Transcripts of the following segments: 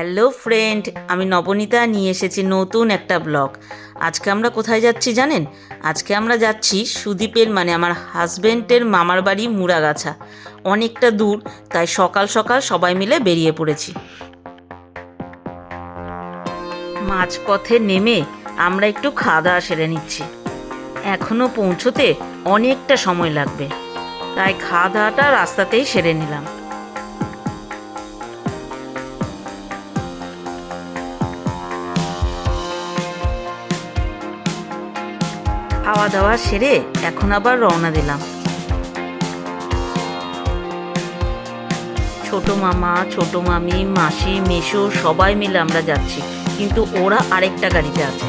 Hello friend, আমি নবনীতা, নিয়ে এসেছি নতুন একটা ব্লগ। আজকে আমরা কোথায় যাচ্ছি জানেন? আজকে আমরা যাচ্ছি সুদীপের মানে আমার হাজবেন্ডের মামার বাড়ি মুড়াগাছা। অনেকটা দূর, তাই সকাল সকাল সবাই মিলে বেরিয়ে পড়েছি। মাঝপথে নেমে আমরা একটু খাওয়া দাওয়া সেরে নিচ্ছি। এখনও পৌঁছোতে অনেকটা সময় লাগবে। তাই খাওয়া দাওয়াটা রাস্তাতেই সেরে নিলাম। খাওয়া দাওয়া সেরে এখন আবার রওনা দিলাম। ছোট মামা, ছোট মামি, মাসি মেশো সবাই মিলে আমরা যাচ্ছি, কিন্তু ওরা আরেকটা গাড়িতে আছে।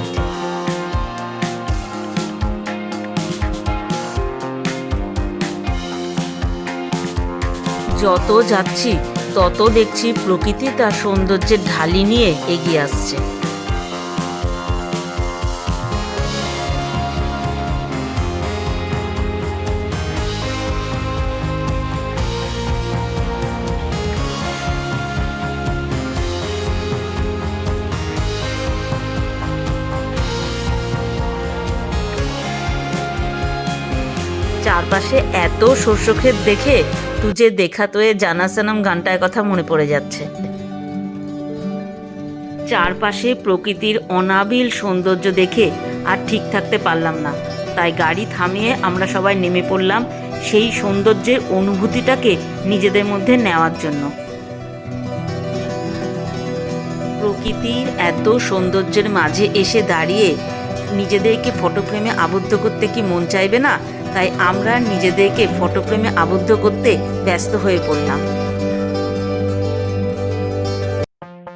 যত যাচ্ছি, তত দেখছি প্রকৃতি তার সৌন্দর্যের ঢালি নিয়ে এগিয়ে আসছে। চারপাশে এত শস্য ক্ষেত দেখে তুজে দেখা তোয়ে জানা সানাম গানটার কথা মনে পড়ে যাচ্ছে। চারপাশে প্রকৃতির অনাবিল সৌন্দর্য দেখে আর ঠিক থাকতে পারলাম না। তাই গাড়ি থামিয়ে আমরা সবাই নেমে পড়লাম সেই সৌন্দর্যের অনুভূতিটাকে নিজেদের মধ্যে নেওয়ার জন্য। প্রকৃতির এত সৌন্দর্যের মাঝে এসে দাঁড়িয়ে নিজেদেরকে ফটো ফ্রেমে আবদ্ধ করতে কি মন চাইবে না? তাই আমরা নিজেদেরকে ফটো ফ্রেমে আবদ্ধ করতে ব্যস্ত হয়ে পড়লাম।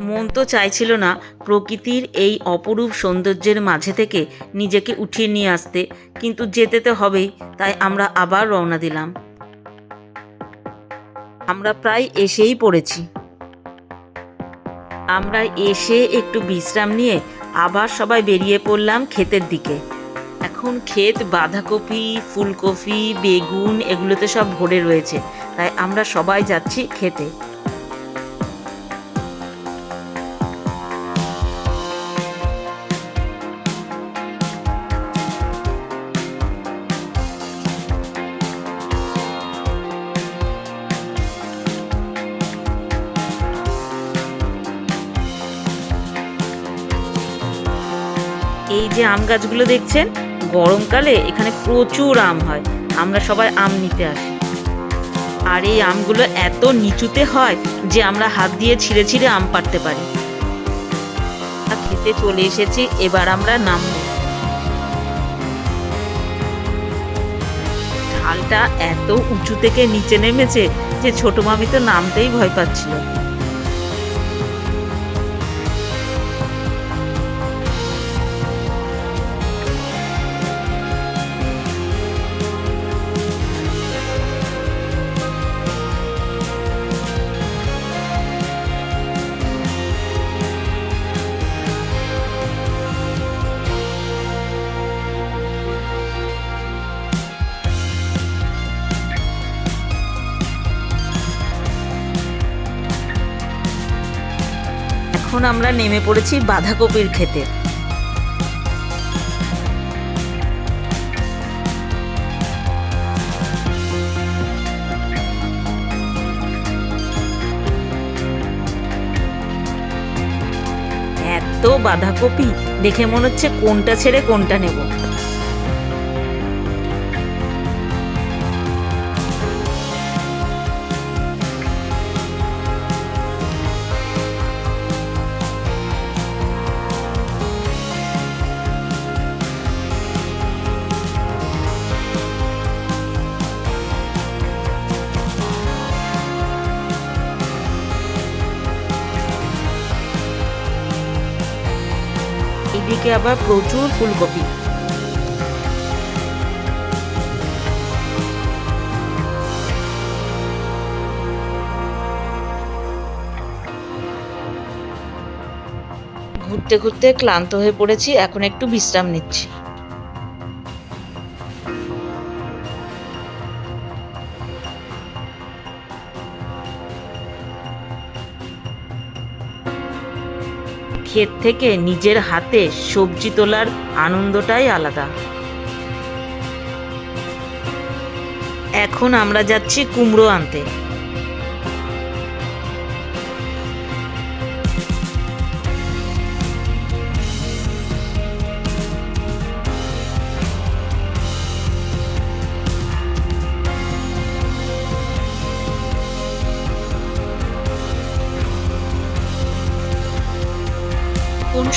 মন তো চাইছিল না প্রকৃতির এই অপরূপ সৌন্দর্যের মাঝে থেকে নিজেকে উঠিয়ে নিয়ে আসতে, কিন্তু যেতে তো হবেই, তাই আমরা আবার রওনা দিলাম। আমরা প্রায় এসেই পড়েছি। আমরা এসে একটু বিশ্রাম নিয়ে আবার সবাই বেরিয়ে পড়লাম ক্ষেতের দিকে। এখন ক্ষেত, বাঁধাকপি, ফুলকপি, বেগুন এগুলোতে সব ভরে রয়েছে। তাই আমরা সবাই যাচ্ছি খেতে। এই যে আম গাছগুলো দেখছেন গরমকালে এখানে প্রচুর আম হয়। আমরা সবাই আম নিতে আসি। আর এই আমগুলো এত নিচুতে হয় যে আমরা হাত দিয়ে ছিঁড়ে ছিঁড়ে আম পাড়তে পারি। খেতে চলে এসেছি, এবার আমরা নামবো। ঢালটা এত উঁচু থেকে নিচে নেমেছে যে ছোট মামি তো নামতেই ভয় পাচ্ছিল। এখন আমরা নেমে পড়েছি বাঁধাকপির খেতে এত বাঁধাকপি, দেখে মনে হচ্ছে কোনটা ছেড়ে কোনটা নেব। এদিকে আবার প্রচুর ফুলকপি। ঘুরতে ঘুরতে ক্লান্ত হয়ে পড়েছি এখন একটু বিশ্রাম নিচ্ছি। ক্ষেত থেকে নিজের হাতে সবজি তোলার আনন্দটাই আলাদা। এখন আমরা যাচ্ছি কুমড়ো আনতে।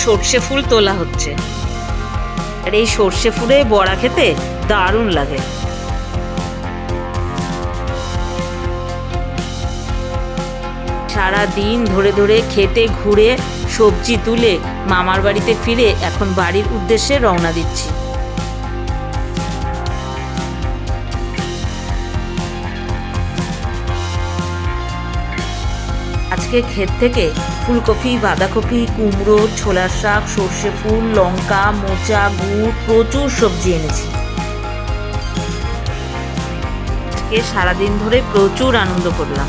সর্ষে ফুল তোলা হচ্ছে। আর এই সর্ষে ফুলে বড়া খেতে দারুণ লাগে। সারা দিন ধরে ধরে খেতে ঘুরে সবজি তুলে মামার বাড়িতে ফিরে এখন বাড়ির উদ্দেশ্যে রওনা দিচ্ছি। আজকে ক্ষেত থেকে ফুলকপি, বাঁধাকপি, কুমড়ো, ছোলার শাক, সর্ষে ফুল, লঙ্কা, মোচা, গুড়, প্রচুর সবজি এনেছি। আজকে সারাদিন ধরে প্রচুর আনন্দ করলাম।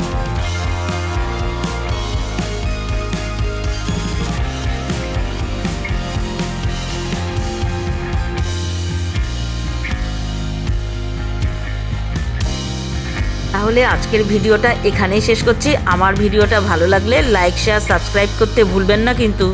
তাহলে আজকের ভিডিওটা এখানেই শেষ করছি। আমার ভিডিওটা ভালো লাগলে লাইক শেয়ার সাবস্ক্রাইব করতে ভুলবেন না কিন্তু।